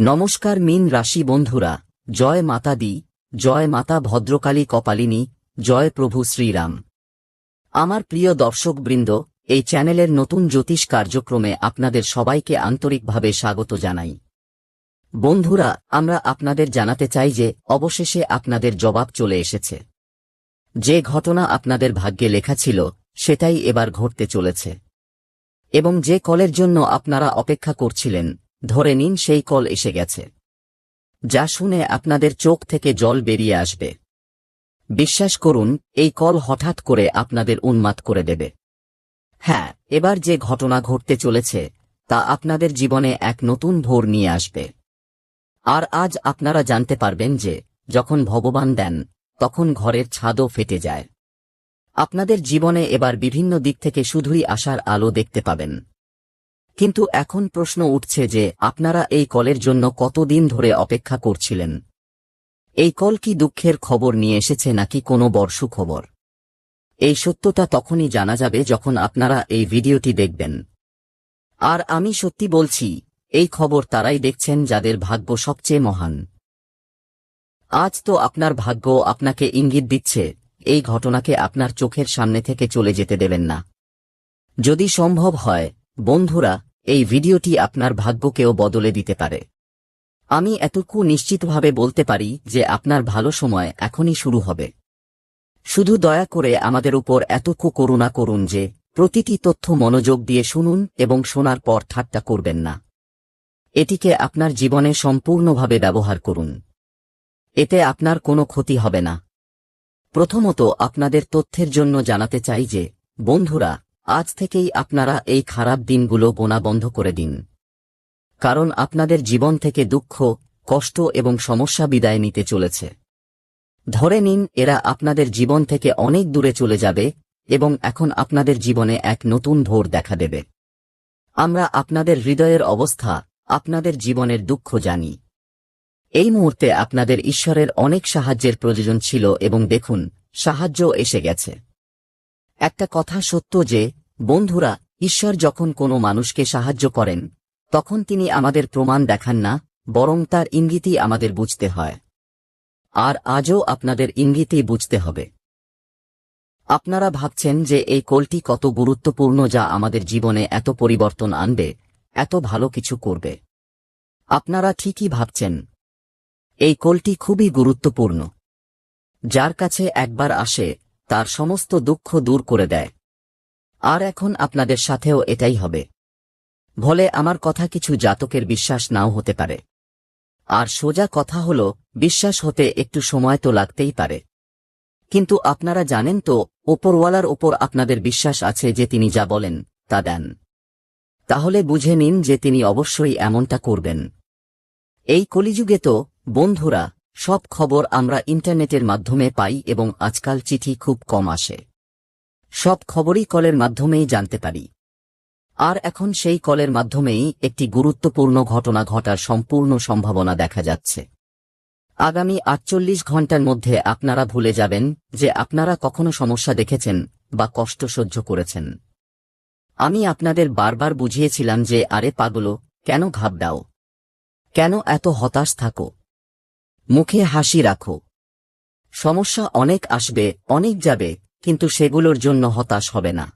নমস্কার মিন রাশি বন্ধুরা, জয় মাতা দি, জয় মাতা ভদ্রকালী কপালিনী, জয় প্রভু শ্রীরাম। আমার প্রিয় দর্শকবৃন্দ এই চ্যানেলের নতুন জ্যোতিষ কার্যক্রমে আপনাদের সবাইকে আন্তরিকভাবে স্বাগত জানাই। বন্ধুরা, আমরা আপনাদের জানাতে চাই যে, অবশেষে আপনাদের জবাব চলে এসেছে। যে ঘটনা আপনাদের ভাগ্যে লেখা ছিল, সেটাই এবার ঘটতে চলেছে। এবং যে কলের জন্য আপনারা অপেক্ষা করছিলেন ধরে নিন সেই কল এসে গেছে। যা শুনে আপনাদের চোখ থেকে জল বেরিয়ে আসবে। বিশ্বাস করুন, এই কল হঠাৎ করে আপনাদের উন্মাদ করে দেবে। হ্যাঁ এবার যে ঘটনা ঘটতে চলেছে, তা আপনাদের জীবনে এক নতুন ভোর নিয়ে আসবে। আর আজ আপনারা জানতে পারবেন যে, যখন ভগবান দেন, তখন ঘরের ছাদও ফেটে যায়। আপনাদের জীবনে এবার বিভিন্ন দিক থেকে শুধুই আসার আলো দেখতে পাবেন। কিন্তু এখন প্রশ্ন উঠছে যে, আপনারা এই কলের জন্য কতদিন ধরে অপেক্ষা করছিলেন? এই কল কি দুঃখের খবর নিয়ে এসেছে নাকি কোনো বর্ষু খবর? এই সত্যতা তখনই জানা যাবে যখন আপনারা এই ভিডিওটি দেখবেন। আর আমি সত্যি বলছি, এই খবর তারাই দেখছেন যাদের ভাগ্য সবচেয়ে মহান। আজ তো আপনার ভাগ্য আপনাকে ইঙ্গিত দিচ্ছে, এই ঘটনাকে আপনার চোখের সামনে থেকে চলে যেতে দেবেন না। যদি সম্ভব হয় বন্ধুরা, এই ভিডিওটি আপনার ভাগ্যকেও বদলে দিতে পারে। আমি এতটুকু নিশ্চিতভাবে বলতে পারি যে আপনার ভালো সময় এখনই শুরু হবে। শুধু দয়া করে আমাদের উপর এতটুকু করুণা করুন যে প্রতিটি তথ্য মনোযোগ দিয়ে শুনুন এবং শোনার পর ঠাট্টা করবেন না। এটিকে আপনার জীবনে সম্পূর্ণভাবে ব্যবহার করুন। এতে আপনার কোনো ক্ষতি হবে না। প্রথমত আপনাদের তথ্যের জন্য জানাতে চাই যে, বন্ধুরা আজ থেকেই আপনারা এই খারাপ দিনগুলো গোনা বন্ধ করে দিন। কারণ আপনাদের জীবন থেকে দুঃখ, কষ্ট এবং সমস্যা বিদায় নিতে চলেছে। ধরে নিন, এরা আপনাদের জীবন থেকে অনেক দূরে চলে যাবে এবং এখন আপনাদের জীবনে এক নতুন ভোর দেখা দেবে। আমরা আপনাদের হৃদয়ের অবস্থা, আপনাদের জীবনের দুঃখ জানি। এই মুহূর্তে আপনাদের ঈশ্বরের অনেক সাহায্যের প্রয়োজন ছিল এবং দেখুন, সাহায্য এসে গেছে। একটা কথা সত্য যে, বন্ধুরা, ঈশ্বর যখন কোনো মানুষকে সাহায্য করেন, তখন তিনি আমাদের প্রমাণ দেখান না, বরং তার ইঙ্গিতই আমাদের বুঝতে হয়। আর আজও আপনাদের ইঙ্গিতই বুঝতে হবে। আপনারা ভাবছেন যে এই কোলটি কত গুরুত্বপূর্ণ যা আমাদের জীবনে এত পরিবর্তন আনবে, এত ভালো কিছু করবে। আপনারা ঠিকই ভাবছেন। এই কোলটি খুবই গুরুত্বপূর্ণ। যার কাছে একবার আসে তার সমস্ত দুঃখ দূর করে দেয়। আর এখন আপনাদের সাথেও এটাই হবে। ভলে আমার কথা কিছু জাতকের বিশ্বাস নাও হতে পারে। আর সোজা কথা হল, বিশ্বাস হতে একটু সময় তো লাগতেই পারে। কিন্তু আপনারা জানেন তো, ওপরওয়ালার ওপর আপনাদের বিশ্বাস আছে যে তিনি যা বলেন, তা দেন। তাহলে বুঝে নিন যে তিনি অবশ্যই এমনটা করবেন। এই কলিযুগে তো, বন্ধুরা সব খবর আমরা ইন্টারনেটের মাধ্যমে পাই এবং আজকাল চিঠি খুব কম আসে। সব খবরই কলের মাধ্যমেই জানতে পারি। আর এখন সেই কলের মাধ্যমেই একটি গুরুত্বপূর্ণ ঘটনা ঘটার সম্পূর্ণ সম্ভাবনা দেখা যাচ্ছে। আগামী আটচল্লিশ ঘণ্টার মধ্যে আপনারা ভুলে যাবেন যে আপনারা কখনো সমস্যা দেখেছেন বা কষ্ট সহ্য করেছেন। আমি আপনাদের বারবার বুঝিয়েছিলাম যে, আরে পাগলো, কেন ঘাবড়াও? কেন এত হতাশ থাকো? মুখে হাসি রাখো। সমস্যা অনেক আসবে, অনেক যাবে, কিন্তু সেগুলোর জন্য হতাশ হবে না।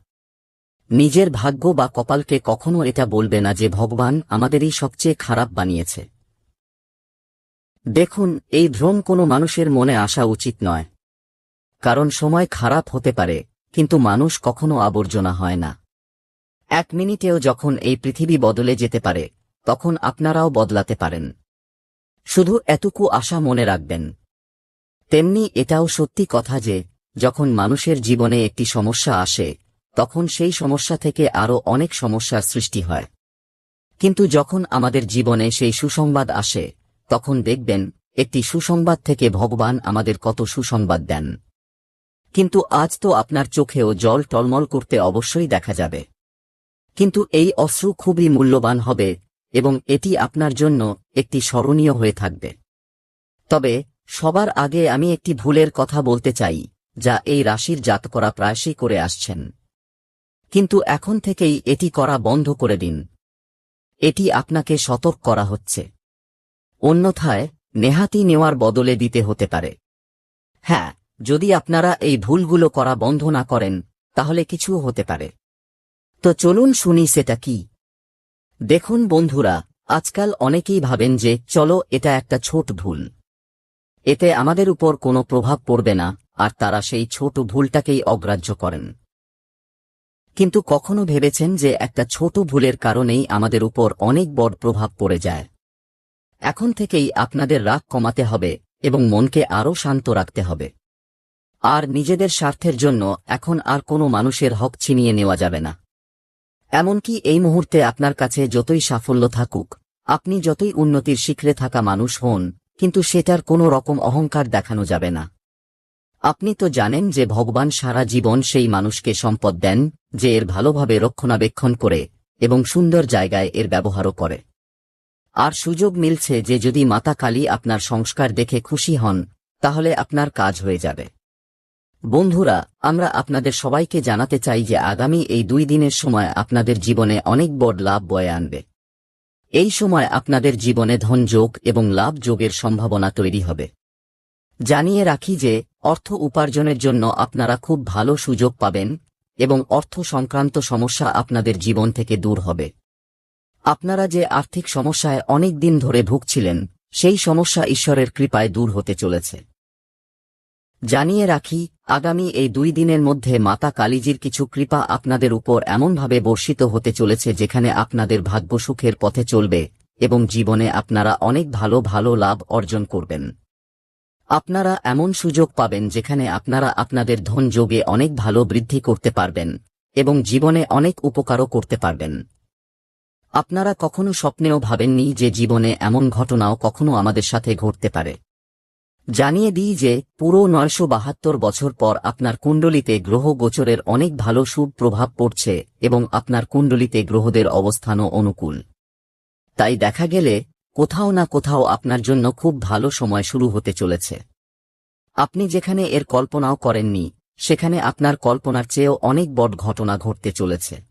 নিজের ভাগ্য বা কপালকে কখনো এটা বলবে না যে ভগবান আমাদেরই সবচেয়ে খারাপ বানিয়েছে। দেখুন, এই ভ্রম কোনো মানুষের মনে আসা উচিত নয়। কারণ সময় খারাপ হতে পারে, কিন্তু মানুষ কখনো আবর্জনা হয় না। এক মিনিটেও যখন এই পৃথিবী বদলে যেতে পারে, তখন আপনারাও বদলাতে পারেন। শুধু এটুকু আশা মনে রাখবেন। তেমনি এটাও সত্যি কথা যে, যখন মানুষের জীবনে একটি সমস্যা আসে, তখন সেই সমস্যা থেকে আরও অনেক সমস্যার সৃষ্টি হয়। কিন্তু যখন আমাদের জীবনে সেই সুসংবাদ আসে, তখন দেখবেন, একটি সুসংবাদ থেকে ভগবান আমাদের কত সুসংবাদ দেন। কিন্তু আজ তো আপনার চোখেও জল টলমল করতে অবশ্যই দেখা যাবে। কিন্তু এই অশ্রু খুবই মূল্যবান হবে এবং এটি আপনার জন্য একটি স্মরণীয় হয়ে থাকবে। তবে, সবার আগে আমি একটি ভুলের কথা বলতে চাই, যা এই রাশির জাত করা প্রায়শই করে আসছেন। কিন্তু এখন থেকেই এটি করা বন্ধ করে দিন। এটি আপনাকে সতর্ক করা হচ্ছে। অন্যথায়, নেহাতি নেওয়ার বদলে দিতে হতে পারে। হ্যাঁ যদি আপনারা এই ভুলগুলো করা বন্ধ না করেন, তাহলে কিছু হতে পারে। তো চলুন শুনি সেটা কি। দেখুন বন্ধুরা, আজকাল অনেকেই ভাবেন যে, চলো, এটা একটা ছোট ভুল। এতে আমাদের উপর কোনো প্রভাব পড়বে না, আর তারা সেই ছোট ভুলটাকেই অগ্রাহ্য করেন। কিন্তু কখনো ভেবেছেন যে, একটা ছোট ভুলের কারণেই আমাদের উপর অনেক বড় প্রভাব পড়ে যায়। এখন থেকেই আপনাদের রাগ কমাতে হবে, এবং মনকে আরও শান্ত রাখতে হবে। আর নিজেদের স্বার্থের জন্য এখন আর কোনো মানুষের হক ছিনিয়ে নেওয়া যাবে না। এমনকি এই মুহূর্তে আপনার কাছে যতই সাফল্য থাকুক, আপনি যতই উন্নতির শিখরে থাকা মানুষ হন, কিন্তু সেটার কোনো রকম অহংকার দেখানো যাবে না। আপনি তো জানেন যে ভগবান সারা জীবন সেই মানুষকে সম্পদ দেন, যে এর ভালোভাবে রক্ষণাবেক্ষণ করে এবং সুন্দর জায়গায় এর ব্যবহারও করে। আর সুযোগ মিলছে যে যদি মাতা কালী আপনার সংস্কার দেখে খুশি হন, তাহলে আপনার কাজ হয়ে যাবে। বন্ধুরা, আমরা আপনাদের সবাইকে জানাতে চাই যে আগামী এই দুই দিনের সময় আপনাদের জীবনে অনেক বড় লাভ বয়ে আনবে। এই সময় আপনাদের জীবনে ধনযোগ এবং লাভ যোগের সম্ভাবনা তৈরি হবে। জানিয়ে রাখি যে, অর্থ উপার্জনের জন্য আপনারা খুব ভালো সুযোগ পাবেন এবং অর্থ সংক্রান্ত সমস্যা আপনাদের জীবন থেকে দূর হবে। আপনারা যে আর্থিক সমস্যায় অনেক দিন ধরে ভুগছিলেন, সেই সমস্যা ঈশ্বরের কৃপায় দূর হতে চলেছে। জানিয়ে রাখি আগামী এই দুই দিনের মধ্যে মাতা কালীজির কিছু কৃপা আপনাদের উপর এমনভাবে বর্ষিত হতে চলেছে যেখানে আপনাদের ভাগ্য সুখের পথে চলবে এবং জীবনে আপনারা অনেক ভালো ভালো লাভ অর্জন করবেন। আপনারা এমন সুযোগ পাবেন যেখানে আপনারা আপনাদের ধন যোগে অনেক ভালো বৃদ্ধি করতে পারবেন এবং জীবনে অনেক উপকারও করতে পারবেন। আপনারা কখনো স্বপ্নেও ভাবেননি যে জীবনে এমন ঘটনাও কখনো আমাদের সাথে ঘটতে পারে। জানিয়ে দিই যে, পুরো নয়শো বাহাত্তর বছর পর আপনার কুণ্ডলিতে গ্রহ গোচরের অনেক ভালো শুভ প্রভাব পড়ছে এবং আপনার কুণ্ডলিতে গ্রহদের অবস্থানও অনুকূল। তাই দেখা গেলে, কোথাও না কোথাও আপনার জন্য খুব ভালো সময় শুরু হতে চলেছে। আপনি যেখানে এর কল্পনাও করেননি, সেখানে আপনার কল্পনার চেয়েও অনেক বড় ঘটনা ঘটতে চলেছে।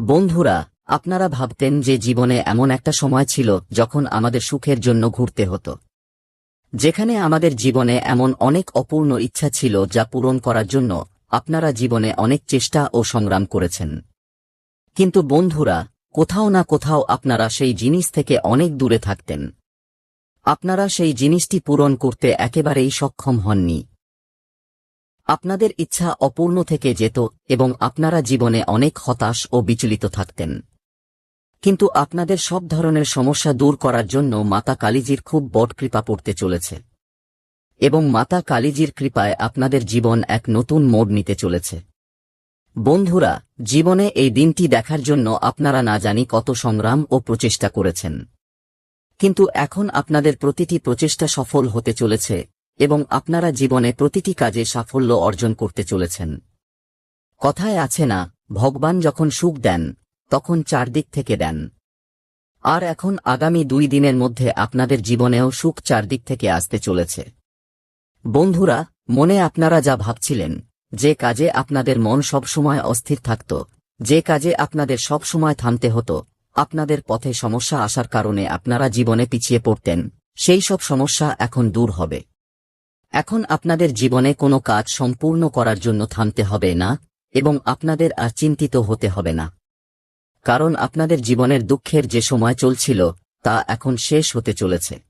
বন্ধুরা, আপনারা ভাবতেন যে জীবনে এমন একটা সময় ছিল যখন আমাদের সুখের জন্য ঘুরতে হতো। যেখানে আমাদের জীবনে এমন অনেক অপূর্ণ ইচ্ছা ছিল যা পূরণ করার জন্য আপনারা জীবনে অনেক চেষ্টা ও সংগ্রাম করেছেন। কিন্তু বন্ধুরা, কোথাও না কোথাও আপনারা সেই জিনিস থেকে অনেক দূরে থাকতেন। আপনারা সেই জিনিসটি পূরণ করতে একেবারেই সক্ষম হননি। আপনাদের ইচ্ছা অপূর্ণ থেকে যেত এবং আপনারা জীবনে অনেক হতাশ ও বিচলিত থাকতেন। কিন্তু আপনাদের সব ধরনের সমস্যা দূর করার জন্য মাতা কালীজির খুব বট কৃপা পড়তে চলেছে। এবং মাতা কালীজির কৃপায় আপনাদের জীবন এক নতুন মোড় নিতে চলেছে। বন্ধুরা, জীবনে এই দিনটি দেখার জন্য আপনারা না জানি কত সংগ্রাম ও প্রচেষ্টা করেছেন। কিন্তু এখন আপনাদের প্রতিটি প্রচেষ্টা সফল হতে চলেছে এবং আপনারা জীবনে প্রতিটি কাজে সাফল্য অর্জন করতে চলেছেন। কথায় আছে না, ভগবান যখন সুখ দেন তখন চারদিক থেকে দেন। আর এখন আগামী দুই দিনের মধ্যে আপনাদের জীবনেও সুখ চারদিক থেকে আসতে চলেছে। বন্ধুরা, মনে আপনারা যা ভাবছিলেন, যে কাজে আপনাদের মন সবসময় অস্থির থাকত, যে কাজে আপনাদের সবসময় থামতে হতো, আপনাদের পথে সমস্যা আসার কারণে আপনারা জীবনে পিছিয়ে পড়তেন, সেই সব সমস্যা এখন দূর হবে। এখন আপনাদের জীবনে কোনো কাজ সম্পূর্ণ করার জন্য থামতে হবে না, এবং আপনাদের আর চিন্তিত হতে হবে না। কারণ আপনাদের জীবনের দুঃখের যে সময় চলছিল, তা এখন শেষ হতে চলেছে।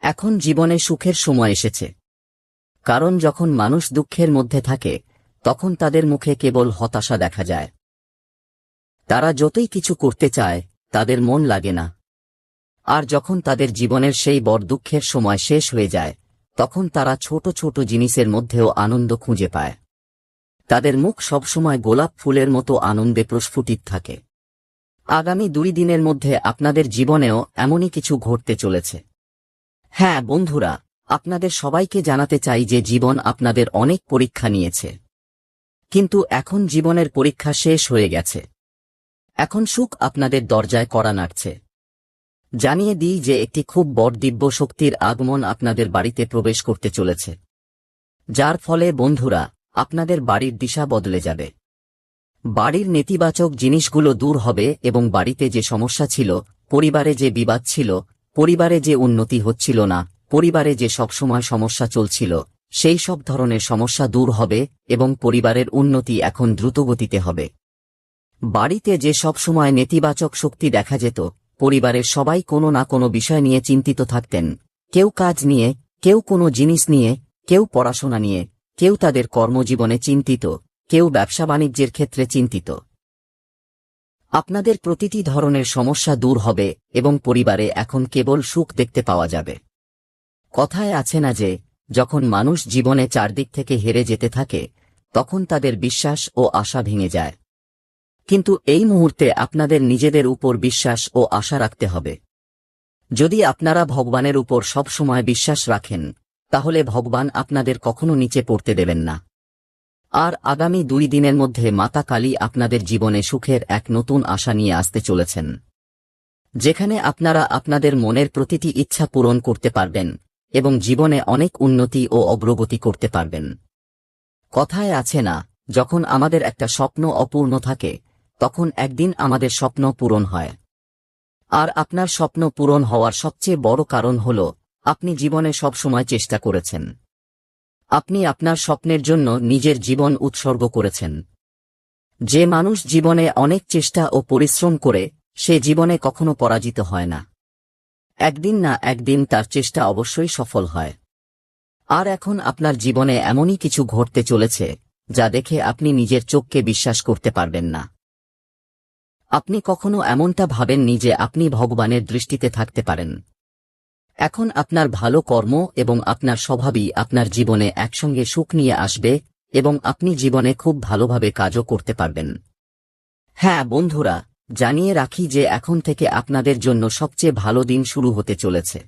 এখন জীবনে সুখের সময় এসেছে। কারণ যখন মানুষ দুঃখের মধ্যে থাকে, তখন তাদের মুখে কেবল হতাশা দেখা যায়। তারা যতই কিছু করতে চায়, তাদের মন লাগে না। আর যখন তাদের জীবনের সেই বড় দুঃখের সময় শেষ হয়ে যায়, তখন তারা ছোট ছোট জিনিসের মধ্যেও আনন্দ খুঁজে পায়। তাদের মুখ সবসময় গোলাপ ফুলের মতো আনন্দে প্রস্ফুটিত থাকে। আগামী দুই দিনের মধ্যে আপনাদের জীবনেও এমনই কিছু ঘটতে চলেছে। হ্যাঁ বন্ধুরা, আপনাদের সবাইকে জানাতে চাই যে জীবন আপনাদের অনেক পরীক্ষা নিয়েছে। কিন্তু এখন জীবনের পরীক্ষা শেষ হয়ে গেছে। এখন সুখ আপনাদের দরজায় করা নাড়ছে। জানিয়ে দিই যে একটি খুব বড় দিব্য শক্তির আগমন আপনাদের বাড়িতে প্রবেশ করতে চলেছে। যার ফলে, বন্ধুরা, আপনাদের বাড়ির দিশা বদলে যাবে। বাড়ির নেতিবাচক জিনিসগুলো দূর হবে এবং বাড়িতে যে সমস্যা ছিল, পরিবারে যে বিবাদ ছিল, পরিবারে যে উন্নতি হচ্ছিল না, পরিবারে যে সবসময় সমস্যা চলছিল, সেই সব ধরনের সমস্যা দূর হবে এবং পরিবারের উন্নতি এখন দ্রুতগতিতে হবে। বাড়িতে যে সব সময় নেতিবাচক শক্তি দেখা যেত, পরিবারের সবাই কোনো না কোনো বিষয় নিয়ে চিন্তিত থাকতেন। কেউ কাজ নিয়ে, কেউ কোনো জিনিস নিয়ে, কেউ পড়াশোনা নিয়ে, কেউ তাদের কর্মজীবনে চিন্তিত কেউ ব্যবসা বাণিজ্যের ক্ষেত্রে চিন্তিত। আপনাদের প্রতিটি ধরনের সমস্যা দূর হবে এবং পরিবারে এখন কেবল সুখ দেখতে পাওয়া যাবে। কথায় আছে না যে, যখন মানুষ জীবনে চারদিক থেকে হেরে যেতে থাকে, তখন তাদের বিশ্বাস ও আশা ভেঙে যায়। কিন্তু এই মুহূর্তে আপনাদের নিজেদের উপর বিশ্বাস ও আশা রাখতে হবে। যদি আপনারা ভগবানের উপর সব সময় বিশ্বাস রাখেন, তাহলে ভগবান আপনাদের কখনো নিচে পড়তে দেবেন না। আর আগামী দুই দিনের মধ্যে মাতা কালী আপনাদের জীবনে সুখের এক নতুন আশা নিয়ে আসতে চলেছেন। যেখানে আপনারা আপনাদের মনের প্রতিটি ইচ্ছা পূরণ করতে পারবেন এবং জীবনে অনেক উন্নতি ও অগ্রগতি করতে পারবেন। কথায় আছে না, যখন আমাদের একটা স্বপ্ন অপূর্ণ থাকে, তখন একদিন আমাদের স্বপ্ন পূরণ হয়। আর আপনার স্বপ্ন পূরণ হওয়ার সবচেয়ে বড় কারণ হল, আপনি জীবনে সবসময় চেষ্টা করেছেন। আপনি আপনার স্বপ্নের জন্য নিজের জীবন উৎসর্গ করেছেন। যে মানুষ জীবনে অনেক চেষ্টা ও পরিশ্রম করে, সে জীবনে কখনো পরাজিত হয় না। একদিন না একদিন তার চেষ্টা অবশ্যই সফল হয়। আর এখন আপনার জীবনে এমনই কিছু ঘটতে চলেছে, যা দেখে আপনি নিজের চোখকে বিশ্বাস করতে পারবেন না। আপনি কখনো এমনটা ভাবেননি যে আপনি ভগবানের দৃষ্টিতে থাকতে পারেন। এখন আপনার ভালো কর্ম এবং আপনার স্বভাবই আপনার জীবনে একসঙ্গে সুখ নিয়ে আসবে এবং আপনি জীবনে খুব ভালোভাবে কাজও করতে পারবেন। হ্যাঁ বন্ধুরা, জানিয়ে রাখি যে এখন থেকে আপনাদের জন্য সবচেয়ে ভালো দিন শুরু হতে চলেছে।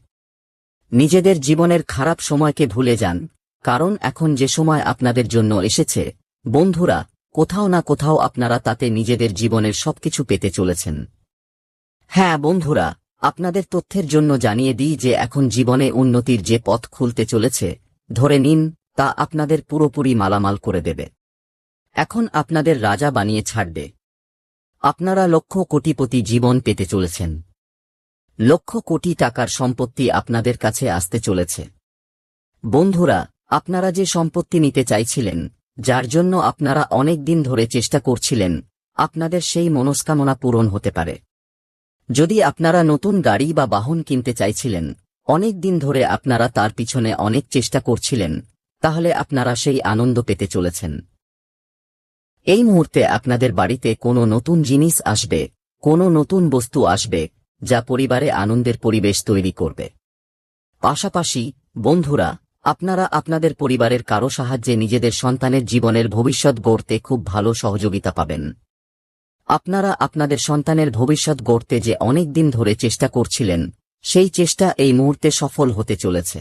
নিজেদের জীবনের খারাপ সময়কে ভুলে যান, কারণ এখন যে সময় আপনাদের জন্য এসেছে, বন্ধুরা, কোথাও না কোথাও আপনারা তাতে নিজেদের জীবনের সবকিছু পেতে চলেছেন। হ্যাঁ বন্ধুরা আপনাদের তথ্যের জন্য জানিয়ে দিই যে এখন জীবনে উন্নতির যে পথ খুলতে চলেছে, ধরে নিন, তা আপনাদের পুরোপুরি মালামাল করে দেবে। এখন আপনাদের রাজা বানিয়ে ছাড়বে। আপনারা লক্ষ কোটিপতি জীবন পেতে চলেছেন। লক্ষ কোটি টাকার সম্পত্তি আপনাদের কাছে আসতে চলেছে। বন্ধুরা, আপনারা যে সম্পত্তি নিতে চাইছিলেন, যার জন্য আপনারা অনেক দিন ধরে চেষ্টা করছিলেন, আপনাদের সেই মনস্কামনা পূরণ হতে পারে। যদি আপনারা নতুন গাড়ি বা বাহন কিনতে চাইছিলেন, অনেক দিন ধরে আপনারা তার পিছনে অনেক চেষ্টা করছিলেন, তাহলে আপনারা সেই আনন্দ পেতে চলেছেন। এই মুহূর্তে আপনাদের বাড়িতে কোনো নতুন জিনিস আসবে, কোনো নতুন বস্তু আসবে, যা পরিবারে আনন্দের পরিবেশ তৈরি করবে। পাশাপাশি, বন্ধুরা, আপনারা আপনাদের পরিবারের কারও সাহায্যে নিজেদের সন্তানের জীবনের ভবিষ্যৎ গড়তে খুব ভালো সহযোগিতা পাবেন। আপনারা আপনাদের সন্তানের ভবিষ্যৎ গড়তে যে অনেক দিন ধরে চেষ্টা করছিলেন, সেই চেষ্টা এই মুহূর্তে সফল হতে চলেছে।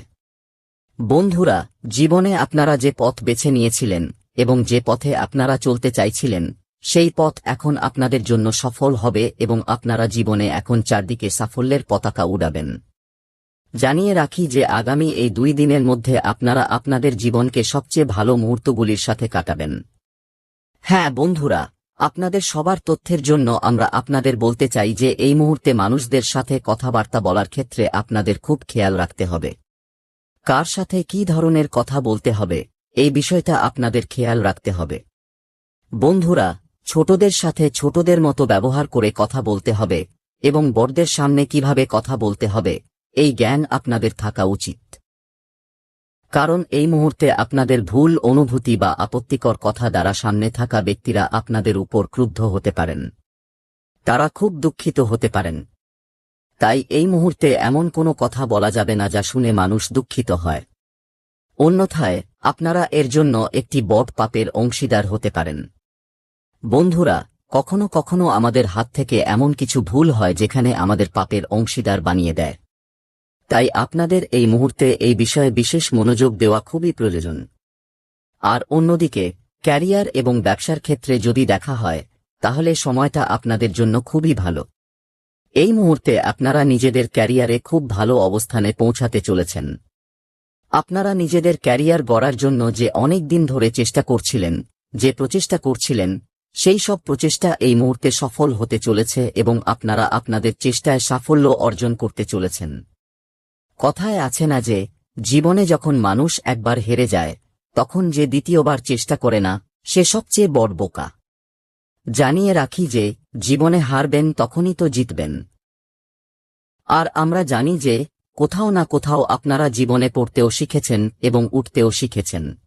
বন্ধুরা, জীবনে আপনারা যে পথ বেছে নিয়েছিলেন এবং যে পথে আপনারা চলতে চাইছিলেন, সেই পথ এখন আপনাদের জন্য সফল হবে এবং আপনারা জীবনে এখন চারদিকে সাফল্যের পতাকা উড়াবেন। জানিয়ে রাখি যে আগামী এই দুই দিনের মধ্যে আপনারা আপনাদের জীবনকে সবচেয়ে ভালো মুহূর্তগুলির সাথে কাটাবেন। হ্যাঁ বন্ধুরা আপনাদের সবার তথ্যের জন্য আমরা আপনাদের বলতে চাই যে এই মুহূর্তে মানুষদের সাথে কথাবার্তা বলার ক্ষেত্রে আপনাদের খুব খেয়াল রাখতে হবে। কার সাথে কি ধরনের কথা বলতে হবে, এই বিষয়টা আপনাদের খেয়াল রাখতে হবে। বন্ধুরা, ছোটদের সাথে ছোটদের মতো ব্যবহার করে কথা বলতে হবে এবং বড়দের সামনে কীভাবে কথা বলতে হবে, এই জ্ঞান আপনাদের থাকা উচিত। কারণ এই মুহূর্তে আপনাদের ভুল অনুভূতি বা আপত্তিকর কথা দ্বারা সামনে থাকা ব্যক্তিরা আপনাদের উপর ক্রুদ্ধ হতে পারেন। তারা খুব দুঃখিত হতে পারেন। তাই এই মুহূর্তে এমন কোনো কথা বলা যাবে না যা শুনে মানুষ দুঃখিত হয়। অন্যথায়, আপনারা এর জন্য একটি বট পাপের অংশীদার হতে পারেন। বন্ধুরা, কখনো কখনো আমাদের হাত থেকে এমন কিছু ভুল হয় যেখানে আমাদের পাপের অংশীদার বানিয়ে দেয়। তাই আপনাদের এই মুহূর্তে এই বিষয়ে বিশেষ মনোযোগ দেওয়া খুবই প্রয়োজন। আর অন্যদিকে, ক্যারিয়ার এবং ব্যবসার ক্ষেত্রে যদি দেখা হয়, তাহলে সময়টা আপনাদের জন্য খুবই ভালো। এই মুহূর্তে আপনারা নিজেদের ক্যারিয়ারে খুব ভালো অবস্থানে পৌঁছাতে চলেছেন। আপনারা নিজেদের ক্যারিয়ার গড়ার জন্য যে অনেক দিন ধরে চেষ্টা করছিলেন, যে প্রচেষ্টা করছিলেন, সেই সব প্রচেষ্টা এই মুহূর্তে সফল হতে চলেছে এবং আপনারা আপনাদের চেষ্টায় সাফল্য অর্জন করতে চলেছেন। কথায় আছে না যে, জীবনে যখন মানুষ একবার হেরে যায়, তখন যে দ্বিতীয়বার চেষ্টা করে না, সে সবচেয়ে বড় বোকা। জানিয়ে রাখি যে, জীবনে হারবেন তখনই তো জিতবেন। আর আমরা জানি যে, কোথাও না কোথাও আপনারা জীবনে পড়তেও শিখেছেন এবং উঠতেও শিখেছেন।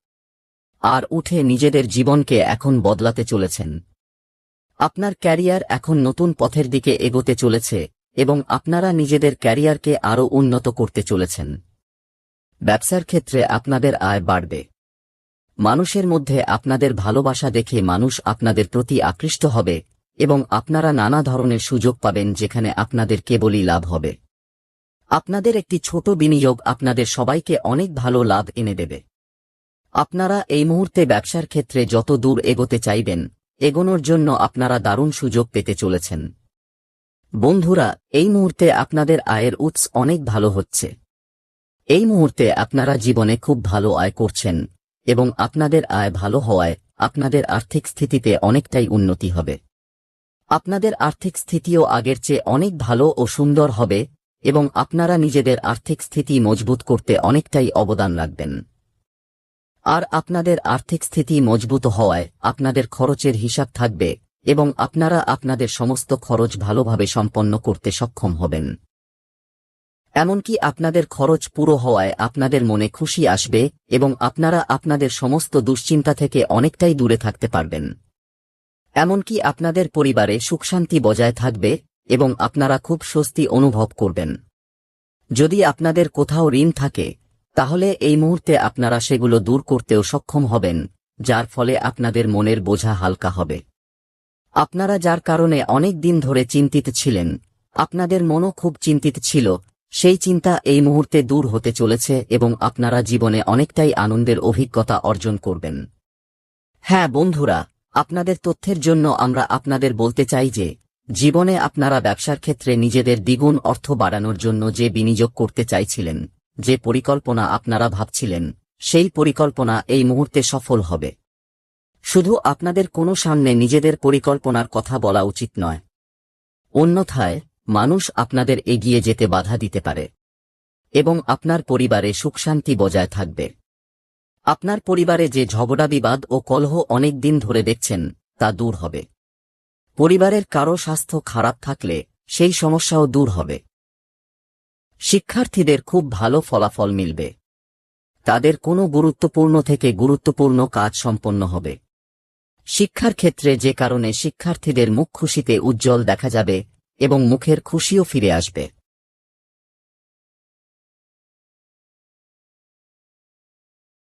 আর উঠে নিজেদের জীবনকে এখন বদলাতে চলেছেন। আপনার ক্যারিয়ার এখন নতুন পথের দিকে এগোতে চলেছে এবং আপনারা নিজেদের ক্যারিয়ারকে আরও উন্নত করতে চলেছেন। ব্যবসার ক্ষেত্রে আপনাদের আয় বাড়বে। মানুষের মধ্যে আপনাদের ভালোবাসা দেখে মানুষ আপনাদের প্রতি আকৃষ্ট হবে এবং আপনারা নানা ধরনের সুযোগ পাবেন যেখানে আপনাদের কেবলই লাভ হবে। আপনাদের একটি ছোট বিনিয়োগ আপনাদের সবাইকে অনেক ভালো লাভ এনে দেবে। আপনারা এই মুহূর্তে ব্যবসার ক্ষেত্রে যত দূর এগোতে চাইবেন, এগোনোর জন্য আপনারা দারুণ সুযোগ পেতে চলেছেন। বন্ধুরা, এই মুহূর্তে আপনাদের আয়ের উৎস অনেক ভালো হচ্ছে। এই মুহূর্তে আপনারা জীবনে খুব ভালো আয় করছেন এবং আপনাদের আয় ভালো হওয়ায় আপনাদের আর্থিক স্থিতিতে অনেকটাই উন্নতি হবে। আপনাদের আর্থিক স্থিতিও আগের চেয়ে অনেক ভালো ও সুন্দর হবে এবং আপনারা নিজেদের আর্থিক স্থিতি মজবুত করতে অনেকটাই অবদান রাখবেন। আর আপনাদের আর্থিক স্থিতি মজবুত হওয়ায় আপনাদের খরচের হিসাব থাকবে এবং আপনারা আপনাদের সমস্ত খরচ ভালোভাবে সম্পন্ন করতে সক্ষম হবেন। এমনকি আপনাদের খরচ পুরো হওয়ায় আপনাদের মনে খুশি আসবে এবং আপনারা আপনাদের সমস্ত দুশ্চিন্তা থেকে অনেকটাই দূরে থাকতে পারবেন। এমনকি আপনাদের পরিবারে সুখশান্তি বজায় থাকবে এবং আপনারা খুব স্বস্তি অনুভব করবেন। যদি আপনাদের কোথাও ঋণ থাকে, তাহলে এই মুহূর্তে আপনারা সেগুলো দূর করতেও সক্ষম হবেন, যার ফলে আপনাদের মনের বোঝা হালকা হবে। আপনারা যার কারণে অনেক দিন ধরে চিন্তিত ছিলেন, আপনাদের মনও খুব চিন্তিত ছিল, সেই চিন্তা এই মুহূর্তে দূর হতে চলেছে এবং আপনারা জীবনে অনেকটাই আনন্দের অভিজ্ঞতা অর্জন করবেন। হ্যাঁ বন্ধুরা, আপনাদের তথ্যের জন্য আমরা আপনাদের বলতে চাই যে, জীবনে আপনারা ব্যবসার ক্ষেত্রে নিজেদের দ্বিগুণ অর্থ বাড়ানোর জন্য যে বিনিয়োগ করতে চাইছিলেন, যে পরিকল্পনা আপনারা ভাবছিলেন, সেই পরিকল্পনা এই মুহূর্তে সফল হবে। শুধু আপনাদের কোনো সামনে নিজেদের পরিকল্পনার কথা বলা উচিত নয়। অন্যথায়, মানুষ আপনাদের এগিয়ে যেতে বাধা দিতে পারে। এবং আপনার পরিবারে সুখশান্তি বজায় থাকবে। আপনার পরিবারে যে ঝগড়া, বিবাদ ও কলহ অনেক দিন ধরে দেখছেন, তা দূর হবে। পরিবারের কারও স্বাস্থ্য খারাপ থাকলে সেই সমস্যাও দূর হবে। শিক্ষার্থীদের খুব ভালো ফলাফল মিলবে। তাদের কোনো গুরুত্বপূর্ণ থেকে গুরুত্বপূর্ণ কাজ সম্পন্ন হবে। শিক্ষার ক্ষেত্রে যে কারণে শিক্ষার্থীদের মুখ খুশিতে উজ্জ্বল দেখা যাবে এবং মুখের খুশিও ফিরে আসবে।